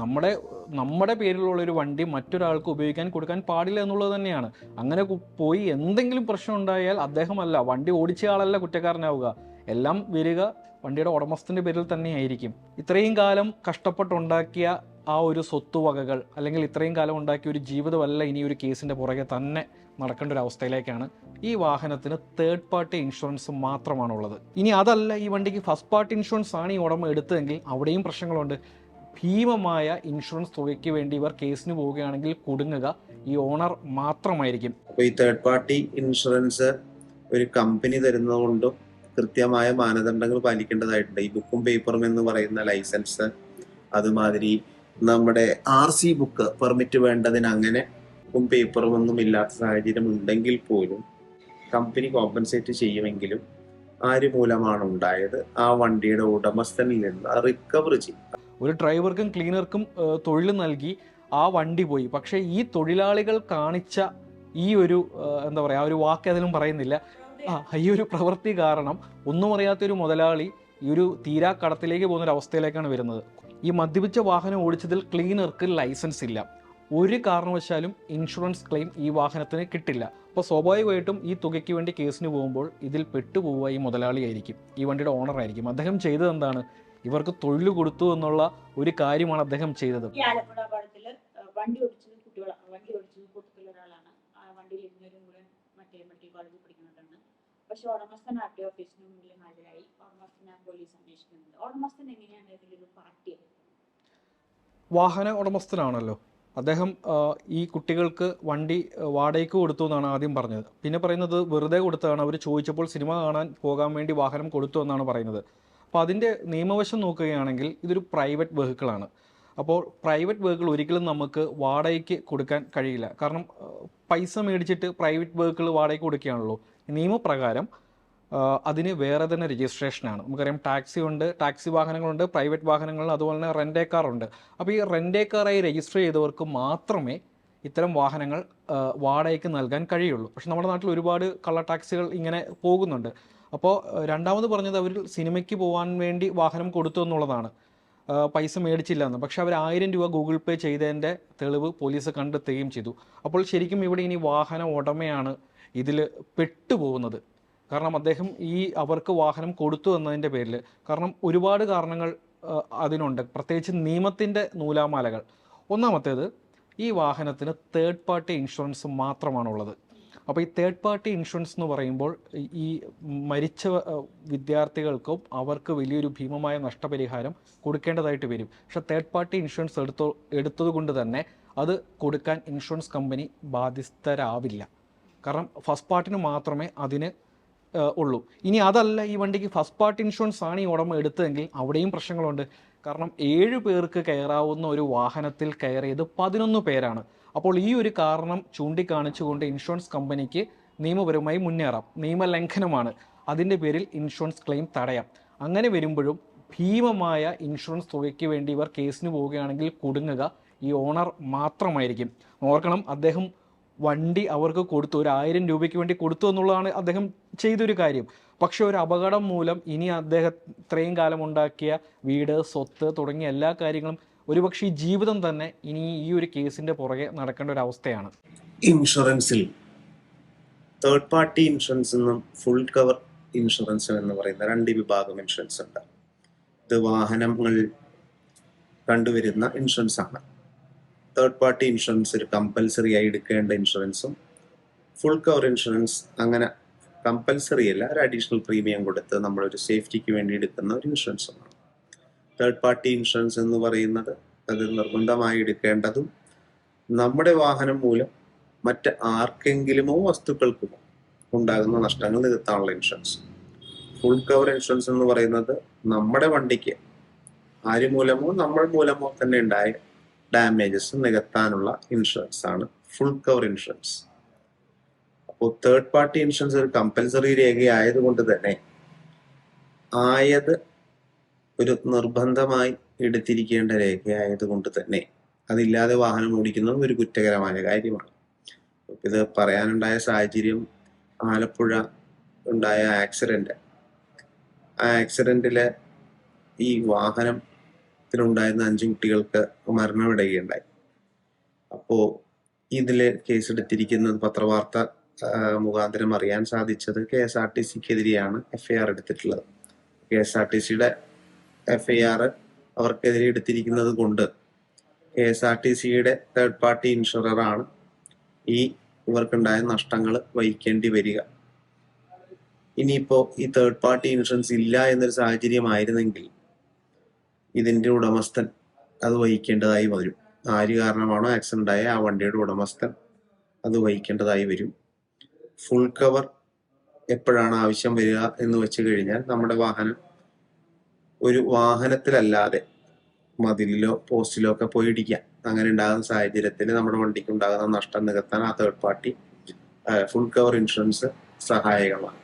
നമ്മുടെ നമ്മുടെ പേരിലുള്ള ഒരു വണ്ടി മറ്റൊരാൾക്ക് ഉപയോഗിക്കാൻ കൊടുക്കാൻ പാടില്ല എന്നുള്ളത് തന്നെയാണ്. അങ്ങനെ പോയി എന്തെങ്കിലും പ്രശ്നം ഉണ്ടായാൽ അദ്ദേഹമല്ല വണ്ടി ഓടിച്ച ആളല്ല കുറ്റക്കാരനാവുക. എല്ലാം വരിക വണ്ടിയുടെ ഉടമസ്ഥന്റെ പേരിൽ തന്നെയായിരിക്കും. ഇത്രയും കാലം കഷ്ടപ്പെട്ടുണ്ടാക്കിയ ആ ഒരു സ്വത്തുവകകൾ അല്ലെങ്കിൽ ഇത്രയും കാലം ഉണ്ടാക്കിയ ഒരു ജീവിതമല്ല ഇനി ഒരു കേസിന്റെ പുറകെ തന്നെ നടക്കേണ്ട ഒരു അവസ്ഥയിലേക്കാണ് ഈ വാഹനത്തിന് തേർഡ് പാർട്ടി ഇൻഷുറൻസ് മാത്രമാണുള്ളത്. ഇനി അതല്ല ഈ വണ്ടിക്ക് ഫസ്റ്റ് പാർട്ടി ഇൻഷുറൻസ് ആണ് ഈ ഉടമ എടുത്തതെങ്കിൽ അവിടെയും പ്രശ്നങ്ങളുണ്ട്. ഭീമമായ ഇൻഷുറൻസ് തുകയ്ക്ക് വേണ്ടി ഇവർ കേസിന് പോവുകയാണെങ്കിൽ കുടുങ്ങുക ഈ ഓണർ മാത്രമായിരിക്കും. അപ്പൊ ഈ തേർഡ് പാർട്ടി ഇൻഷുറൻസ് ഒരു കമ്പനി തരുന്നതുകൊണ്ടും കൃത്യമായ മാനദണ്ഡങ്ങൾ പാലിക്കേണ്ടതായിട്ടുണ്ട്. ഈ ബുക്കും പേപ്പറും എന്ന് പറയുന്ന ലൈസൻസ് അതുമാതിരി നമ്മുടെ ആർ സി ബുക്ക് പെർമിറ്റ് വേണ്ടതിന് അങ്ങനെ ബുക്കും പേപ്പറും ഒന്നും ഇല്ലാത്ത സാഹചര്യം ഉണ്ടെങ്കിൽ പോലും കമ്പനി കോമ്പൻസേറ്റ് ചെയ്യുമെങ്കിലും ആര് മൂലമാണ് ഉണ്ടായത്. ആ വണ്ടിയുടെ ഉടമസ്ഥനിൽ നിന്ന് റിക്കവർ ചെയ്യും ഒരു ഡ്രൈവർക്കും ക്ലീനർക്കും തൊഴിൽ നൽകി ആ വണ്ടി പോയി. പക്ഷേ ഈ തൊഴിലാളികൾ കാണിച്ച ഈ ഒരു എന്താ പറയുക ആ ഒരു വാക്ക് അതിലും പറയുന്നില്ല. ആ ഈ ഒരു പ്രവൃത്തി കാരണം ഒന്നും അറിയാത്തൊരു മുതലാളി ഈ ഒരു തീരാ കടത്തിലേക്ക് പോകുന്ന ഒരു അവസ്ഥയിലേക്കാണ് വരുന്നത്. ഈ മദ്യപിച്ച വാഹനം ഓടിച്ചതിൽ ക്ലീനർക്ക് ലൈസൻസ് ഇല്ല. ഒരു കാരണവശാലും ഇൻഷുറൻസ് ക്ലെയിം ഈ വാഹനത്തിന് കിട്ടില്ല. അപ്പോൾ സ്വാഭാവികമായിട്ടും ഈ തുകയ്ക്ക് വേണ്ടി കേസിന് പോകുമ്പോൾ ഇതിൽ പെട്ടുപോവുക ഈ മുതലാളിയായിരിക്കും ഈ വണ്ടിയുടെ ഓണർ ആയിരിക്കും അദ്ദേഹം ചെയ്തത് എന്താണ്? ഇവർക്ക് തൊഴിൽ കൊടുത്തു എന്നുള്ള ഒരു കാര്യമാണ് അദ്ദേഹം ചെയ്തത്. ഈ ആലപ്പുഴ പാടത്തിൽ വണ്ടി ഓടിച്ചത് കുട്ടികൾ വണ്ടി ഓടിച്ചത് കൂട്ടത്തിലുള്ള ഒരാളാണ്. ആ വണ്ടിയിൽ ഇരുന്നവരും കൂടെ മറ്റേ മെഡിക്കൽ കോളേജിൽ പഠിക്കുന്നവരാണ് പക്ഷെ ഉടമസ്ഥൻ ആർ ടി ഓഫീസിന് മുന്നിൽ ഹാജരായി. ഉടമസ്ഥനെ പോലീസ് അന്വേഷിക്കുന്നുണ്ട്. ഉടമസ്ഥൻ എങ്ങനെയാണ് ഇതിലൊരു പാർട്ടി വാഹന ഉടമസ്ഥനാണല്ലോ അദ്ദേഹം ഈ കുട്ടികൾക്ക് വണ്ടി വാടകയ്ക്ക് കൊടുത്തു എന്നാണ് ആദ്യം പറഞ്ഞത്. പിന്നെ പറയുന്നത് വെറുതെ കൊടുത്തതാണ്. അവർ ചോദിച്ചപ്പോൾ സിനിമ കാണാൻ പോകാൻ വേണ്ടി വാഹനം കൊടുത്തു എന്നാണ് പറയുന്നത്. അപ്പോൾ അതിന്റെ നിയമവശം നോക്കുകയാണെങ്കിൽ ഇതൊരു പ്രൈവറ്റ് വെഹിക്കിളാണ്. അപ്പോൾ പ്രൈവറ്റ് വെഹിക്കിൾ ഒരിക്കലും നമുക്ക് വാടകയ്ക്ക് കൊടുക്കാൻ കഴിയില്ല. കാരണം പൈസ മേടിച്ചിട്ട് പ്രൈവറ്റ് വെഹിക്കിൾ വാടകയ്ക്ക് കൊടുക്കുകയാണല്ലോ. നിയമപ്രകാരം അതിന് വേറെ തന്നെ രജിസ്ട്രേഷനാണ്. നമുക്കറിയാം ടാക്സി ഉണ്ട് ടാക്സി വാഹനങ്ങളുണ്ട് പ്രൈവറ്റ് വാഹനങ്ങൾ അതുപോലെ തന്നെ റെന്റേ കാർ ഉണ്ട് അപ്പോൾ ഈ റെന്റേ കാറായി രജിസ്റ്റർ ചെയ്തവർക്ക് മാത്രമേ ഇത്തരം വാഹനങ്ങൾ വാടകയ്ക്ക് നൽകാൻ കഴിയുള്ളൂ. പക്ഷെ നമ്മുടെ നാട്ടിൽ ഒരുപാട് കള്ള ടാക്സികൾ ഇങ്ങനെ പോകുന്നുണ്ട്. അപ്പോൾ രണ്ടാമത് പറഞ്ഞത് അവർ സിനിമയ്ക്ക് പോകാൻ വേണ്ടി വാഹനം കൊടുത്തു എന്നുള്ളതാണ്. പൈസ മേടിച്ചില്ല എന്ന് പക്ഷെ അവർ ആയിരം രൂപ ഗൂഗിൾ പേ ചെയ്തതിന്റെ തെളിവ് പോലീസ് കണ്ടെത്തുകയും ചെയ്തു. അപ്പോൾ ശരിക്കും ഇവിടെ ഇനി വാഹന ഉടമയാണ് ഇതിൽ പെട്ടുപോകുന്നത്. കാരണം അദ്ദേഹം ഈ അവർക്ക് വാഹനം കൊടുത്തു എന്നതിന്റെ പേരിൽ. കാരണം ഒരുപാട് കാരണങ്ങൾ അതിനുണ്ട്. പ്രത്യേകിച്ച് നിയമത്തിന്റെ നൂലാമാലകൾ. ഒന്നാമത്തേത് ഈ വാഹനത്തിന് തേർഡ് പാർട്ടി ഇൻഷുറൻസ് മാത്രമാണുള്ളത്. അപ്പോൾ ഈ തേർഡ് പാർട്ടി ഇൻഷുറൻസ് എന്ന് പറയുമ്പോൾ ഈ- മരിച്ച വിദ്യാർത്ഥികൾക്കും അവർക്ക് വലിയൊരു ഭീമമായ നഷ്ടപരിഹാരം കൊടുക്കേണ്ടതായിട്ട് വരും. പക്ഷേ തേർഡ് പാർട്ടി ഇൻഷുറൻസ് എടുത്തോ എടുത്തതുകൊണ്ട് തന്നെ അത് കൊടുക്കാൻ ഇൻഷുറൻസ് കമ്പനി ബാധ്യസ്ഥരാവില്ല. കാരണം ഫസ്റ്റ് പാർട്ടിന് മാത്രമേ അതിന് ഉള്ളൂ. ഇനി അതല്ല ഈ വണ്ടിക്ക് ഫസ്റ്റ് പാർട്ടി ഇൻഷുറൻസ് ആണ് ഈ ഉടമ എടുത്തതെങ്കിൽ അവിടെയും പ്രശ്നങ്ങളുണ്ട്. കാരണം ഏഴ് പേർക്ക് കയറാവുന്ന ഒരു വാഹനത്തിൽ കയറിയത് പതിനൊന്ന് പേരാണ്. അപ്പോൾ ഈ ഒരു കാരണം ചൂണ്ടിക്കാണിച്ചുകൊണ്ട് ഇൻഷുറൻസ് കമ്പനിക്ക് നിയമപരമായി മുന്നേറാം. നിയമലംഘനമാണ്. അതിന്റെ പേരിൽ ഇൻഷുറൻസ് ക്ലെയിം തടയാം. അങ്ങനെ വരുമ്പോഴും ഭീമമായ ഇൻഷുറൻസ് തുകയ്ക്ക് വേണ്ടി ഇവർ കേസിന് പോവുകയാണെങ്കിൽ കുടുങ്ങുക ഈ ഓണർ മാത്രമായിരിക്കും. ഓർക്കണം അദ്ദേഹം വണ്ടി അവർക്ക് കൊടുത്തു. ഒരു ആയിരം രൂപയ്ക്ക് വേണ്ടി കൊടുത്തു എന്നുള്ളതാണ് അദ്ദേഹം ചെയ്തൊരു കാര്യം. പക്ഷെ ഒരു അപകടം മൂലം ഇനി അദ്ദേഹം ഇത്രയും കാലം ഉണ്ടാക്കിയ വീട് സ്വത്ത് തുടങ്ങിയ എല്ലാ കാര്യങ്ങളും ഒരുപക്ഷെ ഈ ജീവിതം തന്നെ ഇനി ഈ ഒരു കേസിന്റെ പുറകെ നടക്കേണ്ട ഒരു അവസ്ഥയാണ്. ഇൻഷുറൻസിൽ തേർഡ് പാർട്ടി ഇൻഷുറൻസ് എന്നും ഫുൾ കവർ ഇൻഷുറൻസ് എന്ന് പറയുന്ന രണ്ട് വിഭാഗം ഇൻഷുറൻസ് ഉണ്ട്. ഇത് വാഹനങ്ങൾ കണ്ടുവരുന്ന ഇൻഷുറൻസ് ആണ്. തേർഡ് പാർട്ടി ഇൻഷുറൻസ് ഒരു കമ്പൽസറി ആയി എടുക്കേണ്ട ഇൻഷുറൻസും ഫുൾ കവർ ഇൻഷുറൻസ് അങ്ങനെ കമ്പൽസറി അല്ല ഒരു അഡീഷണൽ പ്രീമിയം കൊടുത്ത് നമ്മളൊരു സേഫ്റ്റിക്ക് വേണ്ടി എടുക്കുന്ന ഒരു ഇൻഷുറൻസുമാണ് തേർഡ് പാർട്ടി ഇൻഷുറൻസ് എന്ന് പറയുന്നത് അത് നിർബന്ധമായി എടുക്കേണ്ടതും നമ്മുടെ വാഹനം മൂലം മറ്റ് ആർക്കെങ്കിലുമോ വസ്തുക്കൾക്കുമോ ഉണ്ടാകുന്ന നഷ്ടങ്ങൾ നികത്താനുള്ള ഇൻഷുറൻസ് ഫുൾ കവർ ഇൻഷുറൻസ് എന്ന് പറയുന്നത് നമ്മുടെ വണ്ടിക്ക് ആര് മൂലമോ നമ്മൾ മൂലമോ തന്നെ ഉണ്ടായ ഡാമേജസ് നികത്താനുള്ള ഇൻഷുറൻസ് ആണ് ഫുൾ കവർ ഇൻഷുറൻസ് അപ്പോൾ തേർഡ് പാർട്ടി ഇൻഷുറൻസ് ഒരു കമ്പൽസറി രേഖയായതുകൊണ്ട് തന്നെ ആയത് ഒരു നിർബന്ധമായി എടുത്തിരിക്കേണ്ട രേഖയായതുകൊണ്ട് തന്നെ അതില്ലാതെ വാഹനം ഓടിക്കുന്നത് ഒരു കുറ്റകരമായ കാര്യമാണ്. ഇത് പറയാനുണ്ടായ സാഹചര്യം ആലപ്പുഴ ഉണ്ടായ ആക്സിഡന്റ്. ആ ആക്സിഡന്റിൽ ഈ വാഹനത്തിലുണ്ടായിരുന്ന അഞ്ച് കുട്ടികൾക്ക് മരണമിടുകയുണ്ടായി അപ്പോൾ ഇതിൽ കേസെടുത്തിരിക്കുന്നത് പത്രവാർത്ത മുഖാന്തരം അറിയാൻ സാധിച്ചത് കെ എസ് ആർ ടി സിക്കെതിരെയാണ് എഫ്ഐആർ എടുത്തിട്ടുള്ളത്. കെ എസ് ആർ ടി സിയുടെ എഫ്ഐആർ അവർക്കെതിരെ എടുത്തിരിക്കുന്നത് കൊണ്ട് കെ എസ് ആർ ടി സിയുടെ തേർഡ് പാർട്ടി ഇൻഷുററാണ് ഈ ഇവർക്കുണ്ടായ നഷ്ടങ്ങൾ വഹിക്കേണ്ടി വരിക. ഇനിയിപ്പോ ഈ തേർഡ് പാർട്ടി ഇൻഷുറൻസ് ഇല്ല എന്നൊരു സാഹചര്യമായിരുന്നെങ്കിൽ ഇതിന്റെ ഉടമസ്ഥൻ അത് വഹിക്കേണ്ടതായി വരും. ആര് കാരണമാണോ ആക്സിഡന്റ് ആയ ആ വണ്ടിയുടെ ഉടമസ്ഥൻ അത് വഹിക്കേണ്ടതായി വരും. ഫുൾ കവർ എപ്പോഴാണ് ആവശ്യം വരിക എന്ന് വെച്ച് കഴിഞ്ഞാൽ നമ്മുടെ വാഹനം ഒരു വാഹനത്തിലല്ലാതെ മതിലിലോ പോസ്റ്റിലോ ഒക്കെ പോയി ഇടിക്കാം. അങ്ങനെ ഉണ്ടാകുന്ന സാഹചര്യത്തിൽ നമ്മുടെ വണ്ടിക്ക് ഉണ്ടാകുന്ന നഷ്ടം നികത്താൻ ആ third party full cover insurance സഹായകമാണ്.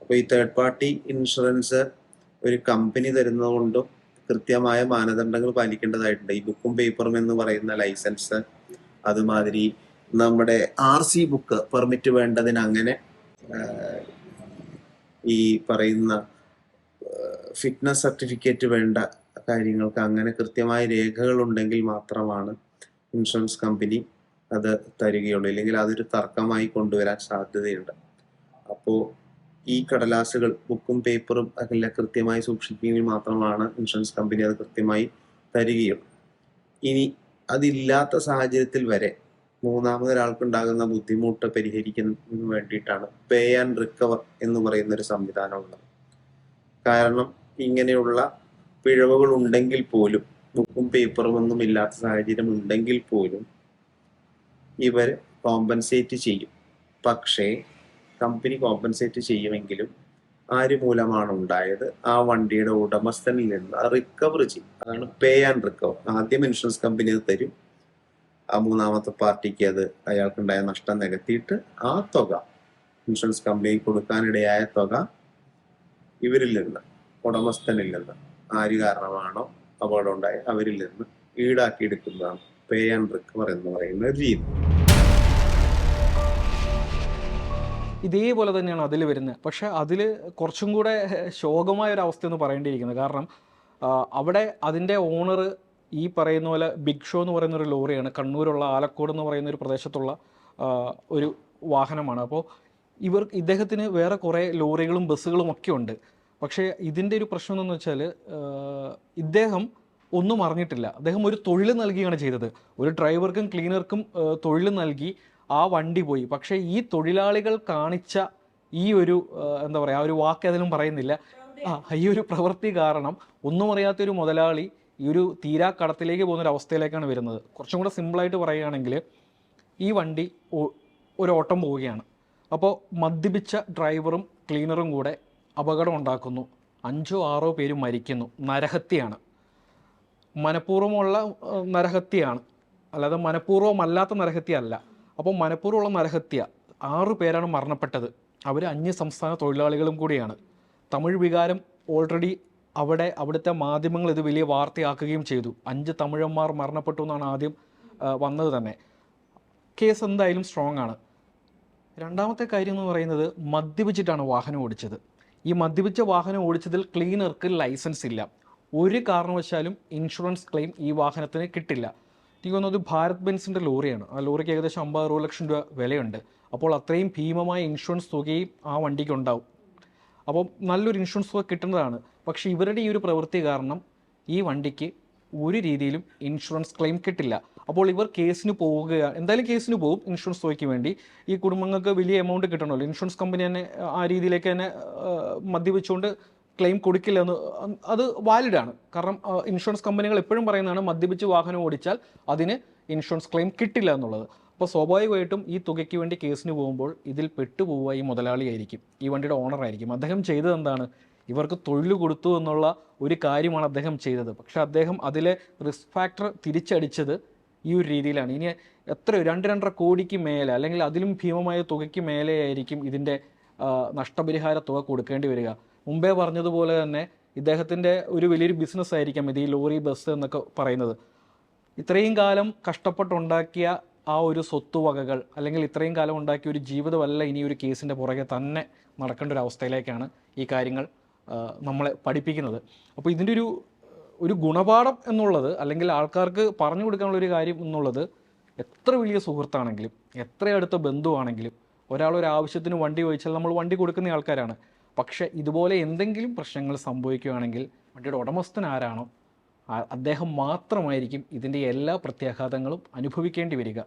അപ്പോൾ ഈ തേർഡ് പാർട്ടി ഇൻഷുറൻസ് ഒരു കമ്പനി തരുന്നതുകൊണ്ടും കൃത്യമായ മാനദണ്ഡങ്ങൾ പാലിക്കേണ്ടതായിട്ടുണ്ട്. ഈ ബുക്കും പേപ്പറും എന്ന് പറയുന്ന ലൈസൻസ് അതുമാതിരി നമ്മുടെ ആർ സി ബുക്ക് പെർമിറ്റ് വേണ്ടതിന് അങ്ങനെ ഈ പറയുന്ന ഫിറ്റ്നസ് സർട്ടിഫിക്കറ്റ് വേണ്ട കാര്യങ്ങൾക്ക് അങ്ങനെ കൃത്യമായ രേഖകൾ ഉണ്ടെങ്കിൽ മാത്രമാണ് ഇൻഷുറൻസ് കമ്പനി അത് തരികയുള്ളൂ. ഇല്ലെങ്കിൽ അതൊരു തർക്കമായി കൊണ്ടുവരാൻ സാധ്യതയുണ്ട്. അപ്പോൾ ഈ കടലാസുകൾ ബുക്കും പേപ്പറും അതെല്ലാം കൃത്യമായി സൂക്ഷിക്കുമെങ്കിൽ മാത്രമാണ് ഇൻഷുറൻസ് കമ്പനി അത് കൃത്യമായി തരികയുള്ളൂ ഇനി അതില്ലാത്ത സാഹചര്യത്തിൽ വരെ മൂന്നാമതൊരാൾക്കുണ്ടാകുന്ന ബുദ്ധിമുട്ട് പരിഹരിക്കുന്നതിന് വേണ്ടിയിട്ടാണ് പേ ആൻഡ് റിക്കവർ എന്ന് പറയുന്ന ഒരു സംവിധാനമുള്ളത് കാരണം ഇങ്ങനെയുള്ള പിഴവുകൾ ഉണ്ടെങ്കിൽ പോലും ബുക്കും പേപ്പറും ഒന്നും ഇല്ലാത്ത സാഹചര്യം ഉണ്ടെങ്കിൽ പോലും ഇവർ കോമ്പൻസേറ്റ് ചെയ്യും. പക്ഷേ കമ്പനി കോമ്പൻസേറ്റ് ചെയ്യുമെങ്കിലും ആര് മൂലമാണ് ഉണ്ടായത്? ആ വണ്ടിയുടെ ഉടമസ്ഥനിൽ നിന്ന് റിക്കവർ ചെയ്യും. അതാണ് പേ ആൻഡ് റിക്കവർ. ആദ്യം ഇൻഷുറൻസ് കമ്പനി അത് തരും. ആ മൂന്നാമത്തെ പാർട്ടിക്ക് അത് അയാൾക്കുണ്ടായ നഷ്ടം നികത്തിയിട്ട് ആ തുക ഇൻഷുറൻസ് കമ്പനി കൊടുക്കാനിടയായ തുക ഇവരിൽ നിന്ന് ഉടമസ്ഥനിൽ നിന്ന്. ആര് കാരണമാണോ അപകടം ഉണ്ടായി അവരിൽ നിന്ന് ഈടാക്കിയെടുക്കുന്നതാണ് പേ ആൻഡ് റിക്കവർ എന്ന് പറയുന്ന രീതി. ഇതേപോലെ തന്നെയാണ് അതിൽ വരുന്നത്. പക്ഷെ അതിൽ കുറച്ചും കൂടെ ശോകമായ ഒരു അവസ്ഥ എന്ന് പറയേണ്ടിയിരിക്കുന്നത് കാരണം അവിടെ അതിന്റെ ഓണർ ഈ പറയുന്ന പോലെ ബിഗ് ഷോ എന്ന് പറയുന്ന ഒരു ലോറിയാണ്. കണ്ണൂരുള്ള ആലക്കോട് എന്ന് പറയുന്ന ഒരു പ്രദേശത്തുള്ള ഒരു വാഹനമാണ്. അപ്പോൾ ഇവർ ഇദ്ദേഹത്തിന് വേറെ കുറേ ലോറികളും ബസ്സുകളും ഒക്കെ ഉണ്ട്. പക്ഷേ ഇതിന്റെ ഒരു പ്രശ്നം എന്ന് വെച്ചാൽ ഇദ്ദേഹം ഒന്നും അറിഞ്ഞിട്ടില്ല. അദ്ദേഹം ഒരു തൊഴിൽ നൽകിയാണ് ചെയ്തത്. ഒരു ഡ്രൈവർക്കും ക്ലീനർക്കും തൊഴിൽ നൽകി ആ വണ്ടി പോയി. പക്ഷേ ഈ തൊഴിലാളികൾ കാണിച്ച ഈ ഒരു എന്താ പറയുക ആ ഒരു വാക്ക് അതിലും പറയുന്നില്ല. ആ ഈ ഒരു പ്രവൃത്തി കാരണം ഒന്നും അറിയാത്ത ഒരു മുതലാളി ഈ ഒരു തീരാ കടത്തിലേക്ക് പോകുന്ന ഒരു അവസ്ഥയിലേക്കാണ് വരുന്നത്. കുറച്ചും കൂടെ സിമ്പിളായിട്ട് പറയുകയാണെങ്കിൽ ഈ വണ്ടി ഒരു ഓട്ടം പോവുകയാണ്. അപ്പോൾ മദ്യപിച്ച ഡ്രൈവറും ക്ലീനറും കൂടെ അപകടം ഉണ്ടാക്കുന്നു അഞ്ചോ ആറോ പേര് മരിക്കുന്നു. നരഹത്യയാണ്. മനഃപൂർവമുള്ള നരഹത്യയാണ്. അല്ലാതെ മനഃപൂർവമല്ലാത്ത നരഹത്യ അല്ല. അപ്പോൾ മനഃപൂർവമുള്ള നരഹത്യ. ആറു പേരാണ് മരണപ്പെട്ടത്. അവർ അന്യ സംസ്ഥാന തൊഴിലാളികളും കൂടിയാണ്. തമിഴ് വികാരം ഓൾറെഡി അവിടെ അവിടുത്തെ മാധ്യമങ്ങൾ ഇത് വലിയ വാർത്തയാക്കുകയും ചെയ്തു. അഞ്ച് തമിഴന്മാർ മരണപ്പെട്ടു എന്നാണ് ആദ്യം വന്നത് തന്നെ. കേസ് എന്തായാലും സ്ട്രോങ് ആണ് രണ്ടാമത്തെ കാര്യം എന്ന് പറയുന്നത് മദ്യപിച്ചിട്ടാണ് വാഹനം ഓടിച്ചത്. ഈ മദ്യപിച്ച വാഹനം ഓടിച്ചതിൽ ക്ലീനർക്ക് ലൈസൻസ് ഇല്ല. ഒരു കാരണവശാലും ഇൻഷുറൻസ് ക്ലെയിം ഈ വാഹനത്തിന് കിട്ടില്ല. എനിക്ക് തോന്നുന്നത് ഭാരത് ബെൻസിന്റെ ലോറിയാണ്. ആ ലോറിക്ക് ഏകദേശം അമ്പത് അറുപത് ലക്ഷം രൂപ വിലയുണ്ട്. അപ്പോൾ അത്രയും ഭീമമായ ഇൻഷുറൻസ് തുകയും ആ വണ്ടിക്ക് ഉണ്ടാവും. അപ്പോൾ നല്ലൊരു ഇൻഷുറൻസ് തുക കിട്ടുന്നതാണ്. പക്ഷേ ഇവരുടെ ഈ ഒരു പ്രവൃത്തി കാരണം ഈ വണ്ടിക്ക് ഒരു രീതിയിലും ഇൻഷുറൻസ് ക്ലെയിം കിട്ടില്ല. അപ്പോൾ ഇവർ കേസിന് പോവുകയാണ് എന്തായാലും കേസിന് പോകും ഇൻഷുറൻസ് തുകയ്ക്ക് വേണ്ടി. ഈ കുടുംബങ്ങൾക്ക് വലിയ എമൗണ്ട് കിട്ടണമല്ലോ. ഇൻഷുറൻസ് കമ്പനി തന്നെ ആ രീതിയിലേക്ക് തന്നെ മദ്യപിച്ചുകൊണ്ട് ക്ലെയിം കൊടുക്കില്ല എന്ന് അത് വാലിഡ് ആണ്. കാരണം ഇൻഷുറൻസ് കമ്പനികൾ എപ്പോഴും പറയുന്നതാണ് മദ്യപിച്ച് വാഹനം ഓടിച്ചാൽ അതിന് ഇൻഷുറൻസ് ക്ലെയിം കിട്ടില്ല എന്നുള്ളത്. അപ്പോൾ സ്വാഭാവികമായിട്ടും ഈ തുകയ്ക്ക് വേണ്ടി കേസിന് പോകുമ്പോൾ ഇതിൽ പെട്ടുപോവുക ഈ മുതലാളിയായിരിക്കും ഈ വണ്ടിയുടെ ഓണറായിരിക്കും അദ്ദേഹം ചെയ്തത് എന്താണ്? ഇവർക്ക് തൊഴിൽ കൊടുത്തു എന്നുള്ള ഒരു കാര്യമാണ് അദ്ദേഹം ചെയ്തത്. പക്ഷെ അദ്ദേഹം അതിലെ റിസ്ക് ഫാക്ടർ തിരിച്ചടിച്ചത് ഈ ഒരു രീതിയിലാണ്. ഇനി എത്ര രണ്ട് രണ്ടര കോടിക്ക് മേലെ അല്ലെങ്കിൽ അതിലും ഭീമമായ തുകയ്ക്ക് മേലെയായിരിക്കും ഇതിന്റെ നഷ്ടപരിഹാര തുക കൊടുക്കേണ്ടി വരിക. മുമ്പേ പറഞ്ഞതുപോലെ തന്നെ ഇദ്ദേഹത്തിന്റെ ഒരു വലിയൊരു ബിസിനസ് ആയിരിക്കാം ഇത് ഈ ലോറി ബസ് എന്നൊക്കെ പറയുന്നത്. ഇത്രയും കാലം കഷ്ടപ്പെട്ടുണ്ടാക്കിയ ആ ഒരു സ്വത്തുവകകൾ അല്ലെങ്കിൽ ഇത്രയും കാലം ഉണ്ടാക്കിയ ഒരു ജീവിതമല്ല ഇനി ഒരു കേസിന്റെ പുറകെ തന്നെ നടക്കേണ്ട ഒരു അവസ്ഥയിലേക്കാണ് ഈ കാര്യങ്ങൾ നമ്മളെ പഠിപ്പിക്കുന്നത്. അപ്പോൾ ഇതിന്റെ ഒരു ഒരു ഗുണപാഠം എന്നുള്ളത് അല്ലെങ്കിൽ ആൾക്കാർക്ക് പറഞ്ഞു കൊടുക്കാനുള്ള ഒരു കാര്യം എന്നുള്ളത് എത്ര വലിയ സുഹൃത്താണെങ്കിലും എത്ര അടുത്ത ബന്ധുവാണെങ്കിലും ഒരാൾ ഒരു ആവശ്യത്തിന് വണ്ടി ചോദിച്ചാൽ നമ്മൾ വണ്ടി കൊടുക്കുന്ന ആൾക്കാരാണ്. പക്ഷേ ഇതുപോലെ എന്തെങ്കിലും പ്രശ്നങ്ങൾ സംഭവിക്കുകയാണെങ്കിൽ വണ്ടിയുടെ ഉടമസ്ഥൻ ആരാണോ അദ്ദേഹം മാത്രമായിരിക്കും ഇതിന്റെ എല്ലാ പ്രത്യാഘാതങ്ങളും അനുഭവിക്കേണ്ടി വരിക.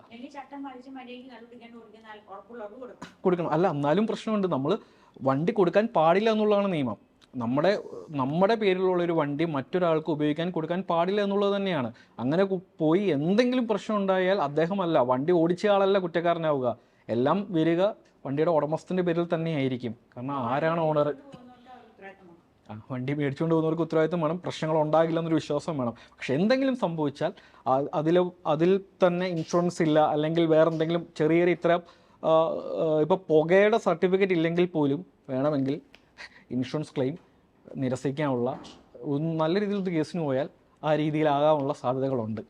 കൊടുക്കണം. അല്ല എന്നാലും പ്രശ്നമുണ്ട്. നമ്മൾ വണ്ടി കൊടുക്കാൻ പാടില്ല എന്നുള്ളതാണ് നിയമം. നമ്മുടെ നമ്മുടെ പേരിലുള്ള ഒരു വണ്ടി മറ്റൊരാൾക്ക് ഉപയോഗിക്കാൻ കൊടുക്കാൻ പാടില്ല എന്നുള്ളത് തന്നെയാണ്. അങ്ങനെ പോയി എന്തെങ്കിലും പ്രശ്നം ഉണ്ടായാൽ അദ്ദേഹമല്ല വണ്ടി ഓടിച്ച ആളല്ല കുറ്റക്കാരനാവുക. എല്ലാം വരിക വണ്ടിയുടെ ഉടമസ്ഥന്റെ പേരിൽ തന്നെയായിരിക്കും. കാരണം ആരാണ് ഓണർ? ആ, വണ്ടി മേടിച്ചുകൊണ്ട് പോകുന്നവർക്ക് ഉത്തരവാദിത്തം വേണം പ്രശ്നങ്ങൾ ഉണ്ടാകില്ല എന്നൊരു വിശ്വാസം വേണം. പക്ഷെ എന്തെങ്കിലും സംഭവിച്ചാൽ അതിൽ അതിൽ തന്നെ ഇൻഷുറൻസ് ഇല്ല അല്ലെങ്കിൽ വേറെ എന്തെങ്കിലും ചെറിയ ഇത്ര ഇപ്പോൾ പുകയുടെ സർട്ടിഫിക്കറ്റ് ഇല്ലെങ്കിൽ പോലും വേണമെങ്കിൽ ഇൻഷുറൻസ് ക്ലെയിം നിരസിക്കാനുള്ള നല്ല രീതിയിലൊരു കേസിന് പോയാൽ ആ രീതിയിലാകാനുള്ള സാധ്യതകളുണ്ട്.